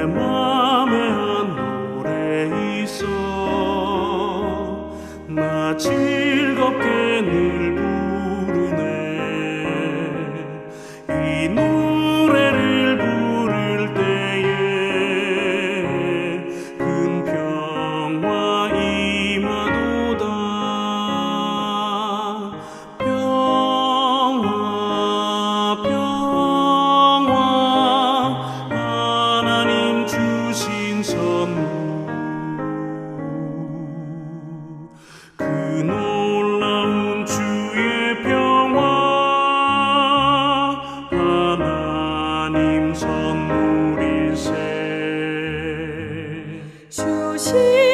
내맘 주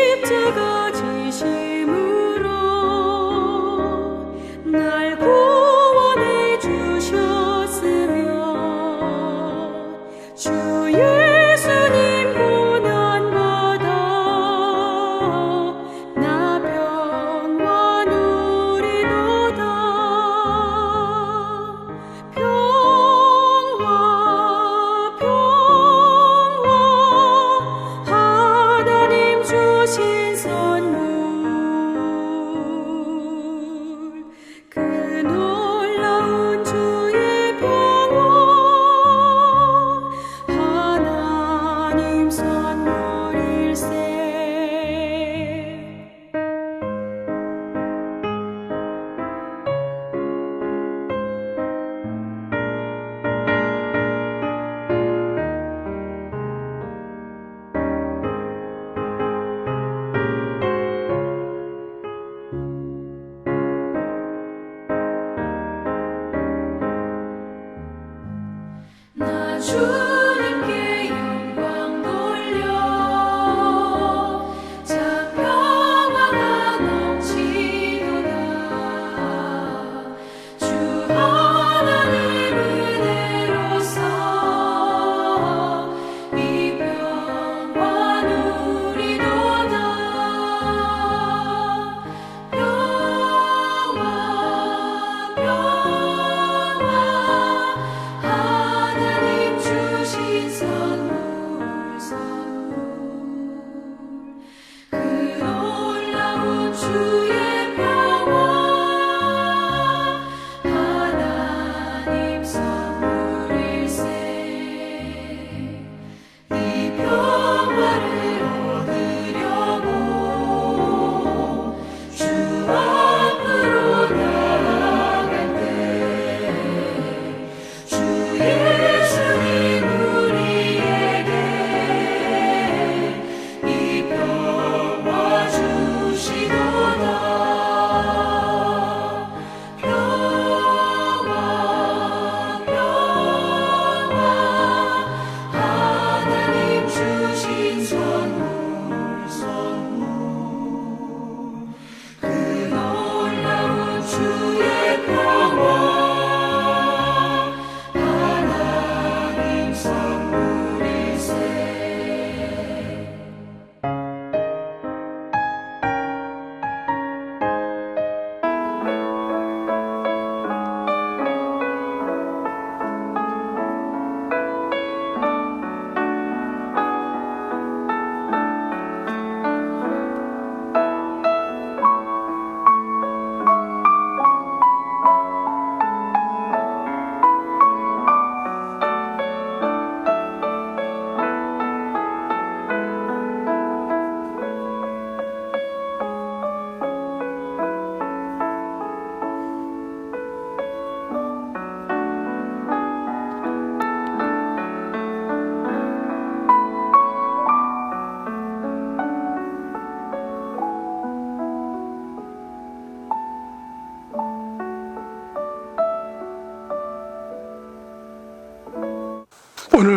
나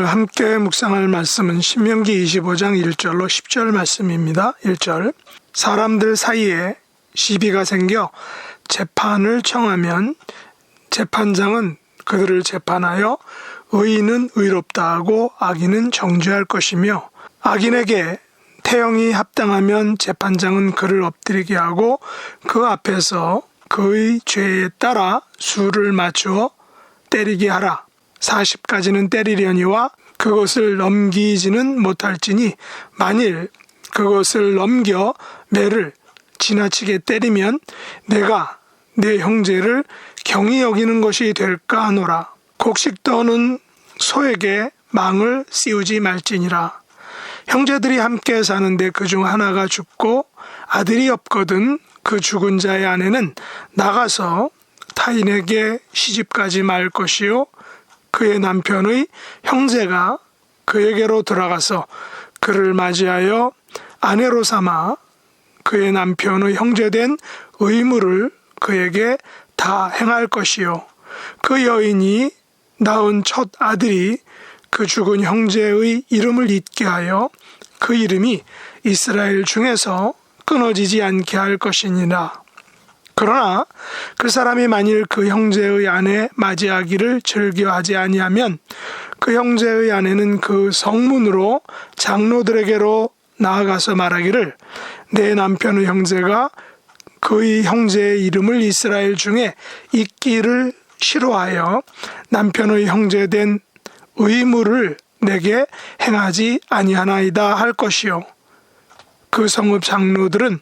함께 묵상할 말씀은 신명기 25장 1절로 10절 말씀입니다. 1절 사람들 사이에 시비가 생겨 재판을 청하면 재판장은 그들을 재판하여 의인은 의롭다 하고 악인은 정죄할 것이며 악인에게 태형이 합당하면 재판장은 그를 엎드리게 하고 그 앞에서 그의 죄에 따라 수를 맞추어 때리게 하라. 40까지는 때리려니와 그것을 넘기지는 못할지니 만일 그것을 넘겨 매를 지나치게 때리면 내가 내 형제를 경히 여기는 것이 될까 하노라. 곡식 떠는 소에게 망을 씌우지 말지니라. 형제들이 함께 사는데 그 중 하나가 죽고 아들이 없거든 그 죽은 자의 아내는 나가서 타인에게 시집가지 말 것이요 그의 남편의 형제가 그에게로 들어가서 그를 맞이하여 아내로 삼아 그의 남편의 형제된 의무를 그에게 다 행할 것이요 그 여인이 낳은 첫 아들이 그 죽은 형제의 이름을 잊게 하여 그 이름이 이스라엘 중에서 끊어지지 않게 할 것이니라. 그러나 그 사람이 만일 그 형제의 아내 맞이하기를 즐겨하지 아니하면 그 형제의 아내는 그 성문으로 장로들에게로 나아가서 말하기를 내 남편의 형제가 그의 형제의 이름을 이스라엘 중에 잊기를 싫어하여 남편의 형제된 의무를 내게 행하지 아니하나이다 할 것이요. 그 성읍 장로들은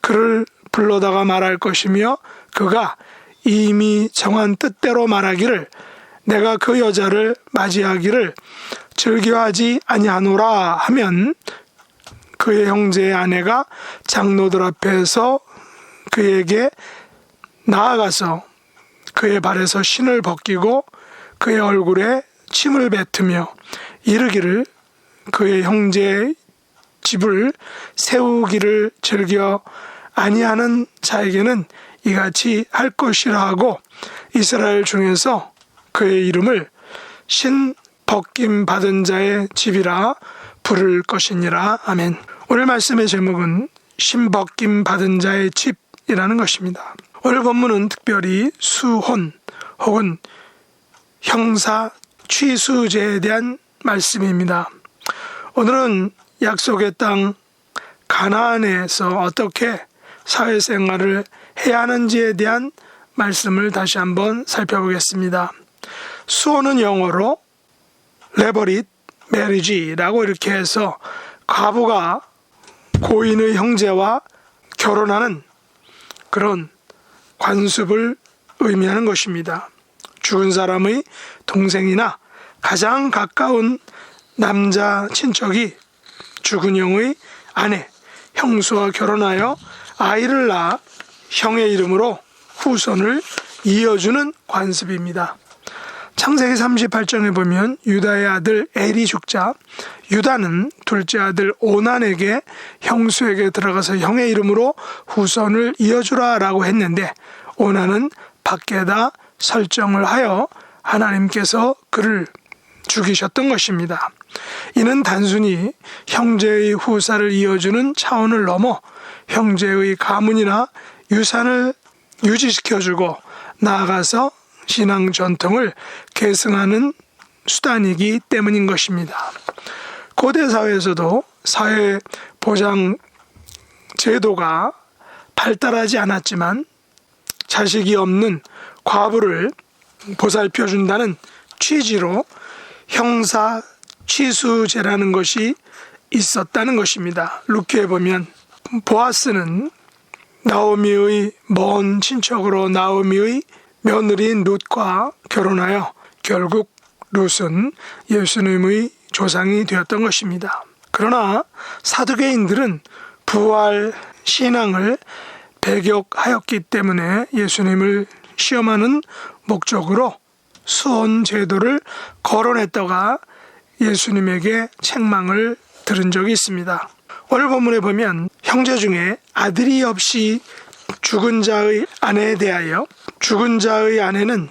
그를 불러다가 말할 것이며 그가 이미 정한 뜻대로 말하기를 내가 그 여자를 맞이하기를 즐겨하지 아니하노라 하면 그의 형제의 아내가 장로들 앞에서 그에게 나아가서 그의 발에서 신을 벗기고 그의 얼굴에 침을 뱉으며 이르기를 그의 형제의 집을 세우기를 즐겨 아니하는 자에게는 이같이 할 것이라 하고 이스라엘 중에서 그의 이름을 신 벗김 받은 자의 집이라 부를 것이니라 아멘. 오늘 말씀의 제목은 신 벗김 받은 자의 집이라는 것입니다. 오늘 본문은 특별히 수혼 혹은 형사 취수제에 대한 말씀입니다. 오늘은 약속의 땅 가나안에서 어떻게 사회생활을 해야 하는지에 대한 말씀을 다시 한번 살펴보겠습니다. 수호는 영어로 레버릿 메리지라고 이렇게 해서 과부가 고인의 형제와 결혼하는 그런 관습을 의미하는 것입니다. 죽은 사람의 동생이나 가장 가까운 남자 친척이 죽은 형의 아내, 형수와 결혼하여 아이를 낳아 형의 이름으로 후손을 이어주는 관습입니다. 창세기 38장에 보면 유다의 아들 엘이 죽자 유다는 둘째 아들 오난에게 형수에게 들어가서 형의 이름으로 후손을 이어주라라고 했는데 오난은 밖에다 설정을 하여 하나님께서 그를 죽이셨던 것입니다. 이는 단순히 형제의 후사를 이어주는 차원을 넘어 형제의 가문이나 유산을 유지시켜주고 나아가서 신앙 전통을 계승하는 수단이기 때문인 것입니다. 고대 사회에서도 사회 보장 제도가 발달하지 않았지만 자식이 없는 과부를 보살펴 준다는 취지로 형사 취수제라는 것이 있었다는 것입니다. 루키에 보면 보아스는 나오미의 먼 친척으로 나오미의 며느리인 룻과 결혼하여 결국 룻은 예수님의 조상이 되었던 것입니다. 그러나 사두개인들은 부활 신앙을 배격하였기 때문에 예수님을 시험하는 목적으로 수혼 제도를 거론했다가 예수님에게 책망을 들은 적이 있습니다. 오늘 본문에 보면 형제 중에 아들이 없이 죽은 자의 아내에 대하여 죽은 자의 아내는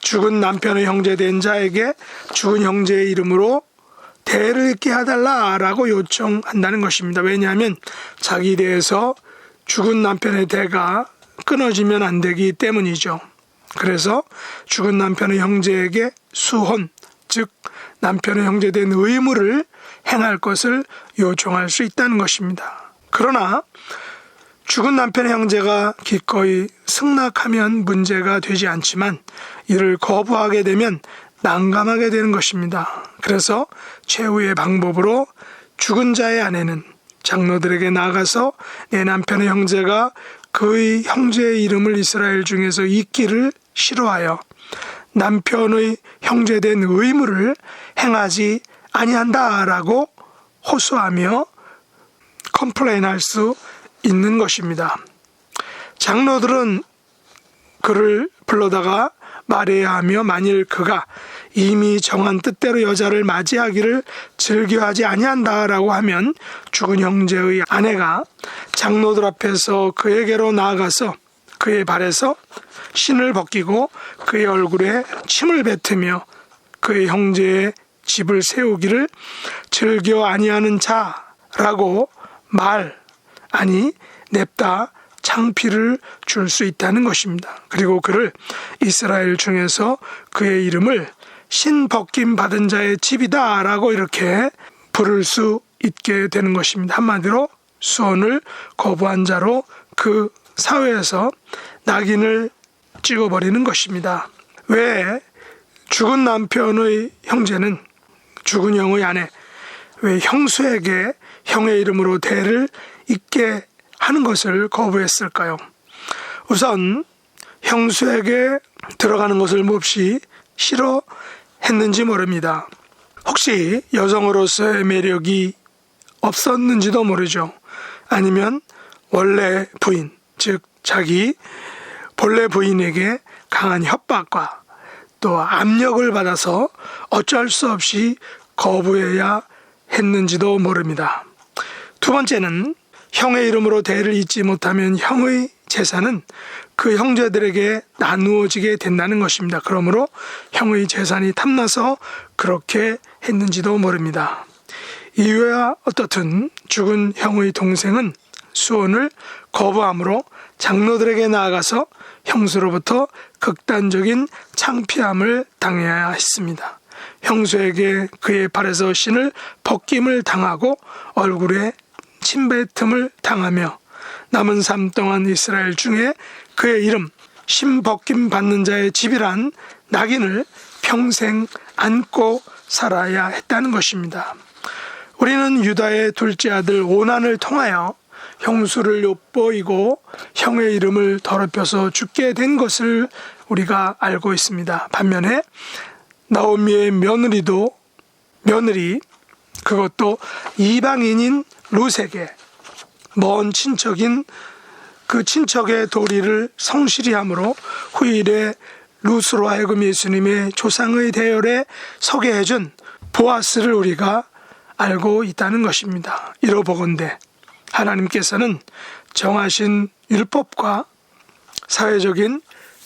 죽은 남편의 형제된 자에게 죽은 형제의 이름으로 대를 잇게 해달라라고 요청한다는 것입니다. 왜냐하면 자기 대에서 죽은 남편의 대가 끊어지면 안 되기 때문이죠. 그래서 죽은 남편의 형제에게 수혼, 즉 남편의 형제된 의무를 행할 것을 요청할 수 있다는 것입니다. 그러나 죽은 남편의 형제가 기꺼이 승낙하면 문제가 되지 않지만 이를 거부하게 되면 난감하게 되는 것입니다. 그래서 최후의 방법으로 죽은 자의 아내는 장로들에게 나가서 내 남편의 형제가 그의 형제의 이름을 이스라엘 중에서 잊기를 싫어하여 남편의 형제된 의무를 행하지 아니한다라고 호소하며 컴플레인할 수 있는 것입니다. 장로들은 그를 불러다가 말해야 하며 만일 그가 이미 정한 뜻대로 여자를 맞이하기를 즐겨하지 아니한다라고 하면 죽은 형제의 아내가 장로들 앞에서 그에게로 나아가서 그의 발에서 신을 벗기고 그의 얼굴에 침을 뱉으며 그의 형제의 집을 세우기를 즐겨 아니하는 자라고 말 아니 냅다 창피를 줄 수 있다는 것입니다. 그리고 그를 이스라엘 중에서 그의 이름을 신 벗김 받은 자의 집이다라고 이렇게 부를 수 있게 되는 것입니다. 한마디로 수원을 거부한 자로 그 사회에서 낙인을 찍어버리는 것입니다. 왜 죽은 남편의 형제는 죽은 형의 아내, 왜 형수에게 형의 이름으로 대를 잇게 하는 것을 거부했을까요? 우선 형수에게 들어가는 것을 몹시 싫어했는지 모릅니다. 혹시 여성으로서의 매력이 없었는지도 모르죠. 아니면 원래 부인, 즉 자기 본래 부인에게 강한 협박과 또 압력을 받아서 어쩔 수 없이 거부해야 했는지도 모릅니다. 두 번째는 형의 이름으로 대를 잇지 못하면 형의 재산은 그 형제들에게 나누어지게 된다는 것입니다. 그러므로 형의 재산이 탐나서 그렇게 했는지도 모릅니다. 이유야 어떻든 죽은 형의 동생은 수원을 거부함으로 장로들에게 나아가서 형수로부터 극단적인 창피함을 당해야 했습니다. 형수에게 그의 발에서 신을 벗김을 당하고 얼굴에 침뱉음을 당하며 남은 삶 동안 이스라엘 중에 그의 이름 신 벗김 받는 자의 집이란 낙인을 평생 안고 살아야 했다는 것입니다. 우리는 유다의 둘째 아들 오난을 통하여 형수를 엿보이고 형의 이름을 더럽혀서 죽게 된 것을 우리가 알고 있습니다. 반면에 나오미의 며느리도 며느리 그것도 이방인인 롯에게 먼 친척인 그 친척의 도리를 성실히 함으로 후일에 루스로 하여금 예수님의 조상의 대열에 서게 해준 보아스를 우리가 알고 있다는 것입니다. 이러보건대 하나님께서는 정하신 율법과 사회적인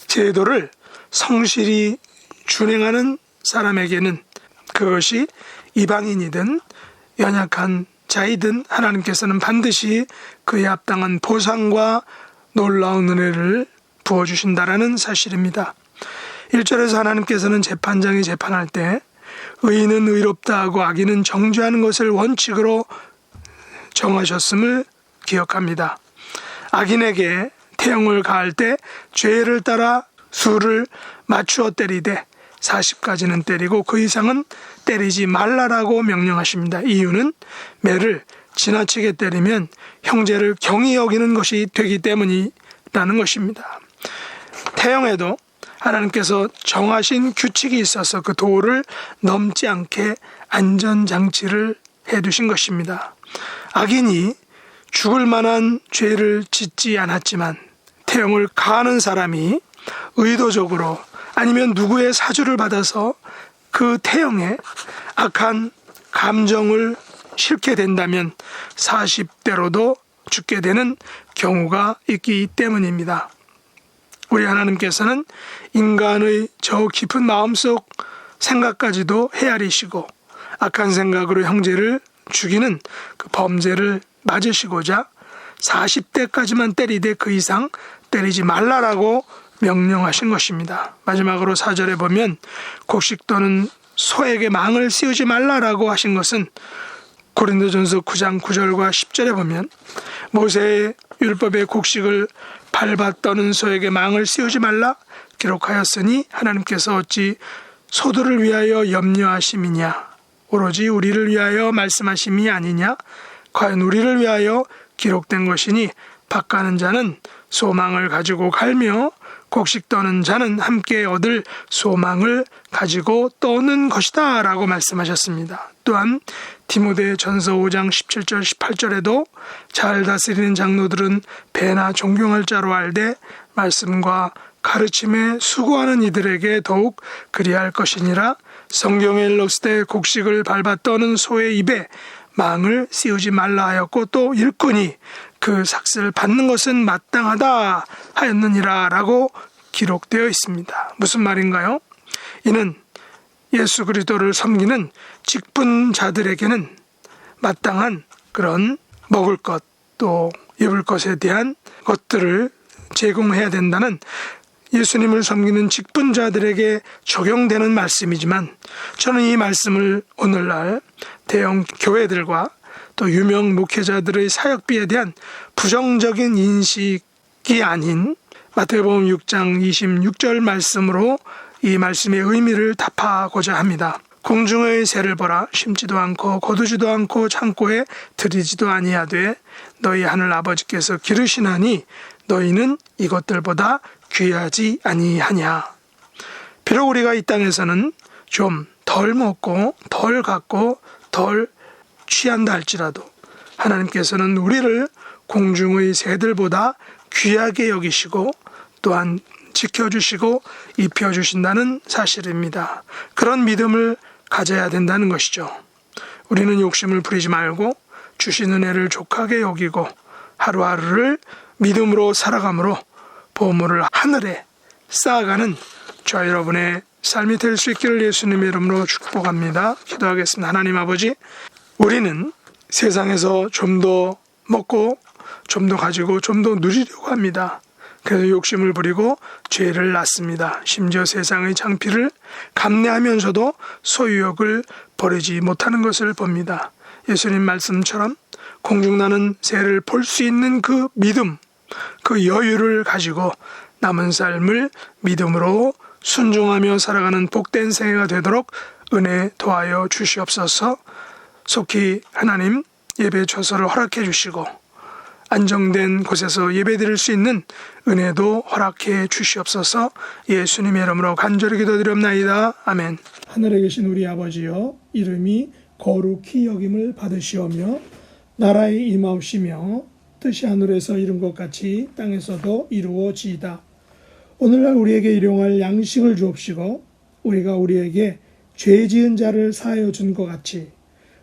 제도를 성실히 준행하는 사람에게는 그것이 이방인이든 연약한 자이든 하나님께서는 반드시 그에 합당한 보상과 놀라운 은혜를 부어주신다라는 사실입니다. 1절에서 하나님께서는 재판장이 재판할 때 의인은 의롭다 하고 악인은 정죄하는 것을 원칙으로 정하셨음을 기억합니다. 악인에게 태형을 가할 때 죄를 따라 수를 맞추어 때리되 40까지는 때리고 그 이상은 때리지 말라라고 명령하십니다. 이유는 매를 지나치게 때리면 형제를 경히 여기는 것이 되기 때문이라는 것입니다. 태형에도 하나님께서 정하신 규칙이 있어서 그 도를 넘지 않게 안전장치를 해 두신 것입니다. 악인이 죽을 만한 죄를 짓지 않았지만 태형을 가하는 사람이 의도적으로 아니면 누구의 사주를 받아서 그 태형에 악한 감정을 실게 된다면 40대로도 죽게 되는 경우가 있기 때문입니다. 우리 하나님께서는 인간의 저 깊은 마음속 생각까지도 헤아리시고 악한 생각으로 형제를 죽이는 그 범죄를 맞으시고자 40대까지만 때리되 그 이상 때리지 말라라고 명령하신 것입니다. 마지막으로 사절에 보면 곡식 또는 소에게 망을 씌우지 말라라고 하신 것은 고린도전서 9장 9절과 10절에 보면 모세의 율법의 곡식을 밟아 떠는 소에게 망을 씌우지 말라 기록하였으니 하나님께서 어찌 소들을 위하여 염려하심이냐 오로지 우리를 위하여 말씀하심이 아니냐 과연 우리를 위하여 기록된 것이니 밭 가는 자는 소망을 가지고 갈며 곡식 떠는 자는 함께 얻을 소망을 가지고 떠는 것이다 라고 말씀하셨습니다. 또한 디모데 전서 5장 17절 18절에도 잘 다스리는 장로들은 배나 존경할 자로 알되 말씀과 가르침에 수고하는 이들에게 더욱 그리할 것이니라 성경에 일렀을 곡식을 밟아 떠는 소의 입에 망을 씌우지 말라 하였고 또 일꾼이 그 삭슬 받는 것은 마땅하다 하였느니라 라고 기록되어 있습니다. 무슨 말인가요? 이는 예수 그리스도를 섬기는 직분자들에게는 마땅한 그런 먹을 것 또 입을 것에 대한 것들을 제공해야 된다는 예수님을 섬기는 직분자들에게 적용되는 말씀이지만 저는 이 말씀을 오늘날 대형 교회들과 또 유명 목회자들의 사역비에 대한 부정적인 인식이 아닌 마태복음 6장 26절 말씀으로 이 말씀의 의미를 답하고자 합니다. 공중의 새를 보라 심지도 않고 거두지도 않고 창고에 들이지도 아니하되 너희 하늘 아버지께서 기르시나니 너희는 이것들보다 귀하지 아니하냐. 비록 우리가 이 땅에서는 좀 덜 먹고 덜 갖고 덜 취한다 할지라도 하나님께서는 우리를 공중의 새들보다 귀하게 여기시고 또한 지켜주시고 입혀주신다는 사실입니다. 그런 믿음을 가져야 된다는 것이죠. 우리는 욕심을 부리지 말고 주신 은혜를 족하게 여기고 하루하루를 믿음으로 살아감으로 보물을 하늘에 쌓아가는 저 여러분의 삶이 될 수 있기를 예수님의 이름으로 축복합니다. 기도하겠습니다. 하나님 아버지, 우리는 세상에서 좀 더 먹고 좀 더 가지고 좀 더 누리려고 합니다. 그래서 욕심을 부리고 죄를 낳습니다. 심지어 세상의 창피를 감내하면서도 소유욕을 버리지 못하는 것을 봅니다. 예수님 말씀처럼 공중나는 새를 볼 수 있는 그 믿음, 그 여유를 가지고 남은 삶을 믿음으로 순종하며 살아가는 복된 생애가 되도록 은혜 도하여 주시옵소서 속히 하나님 예배 처소를 허락해 주시고 안정된 곳에서 예배드릴 수 있는 은혜도 허락해 주시옵소서 예수님의 이름으로 간절히 기도드립나이다. 아멘. 하늘에 계신 우리 아버지여 이름이 거룩히 여김을 받으시오며 나라의 임하옵시며 뜻이 하늘에서 이룬 것 같이 땅에서도 이루어지이다. 오늘날 우리에게 일용할 양식을 주옵시고 우리가 우리에게 죄 지은 자를 사하여 준 것 같이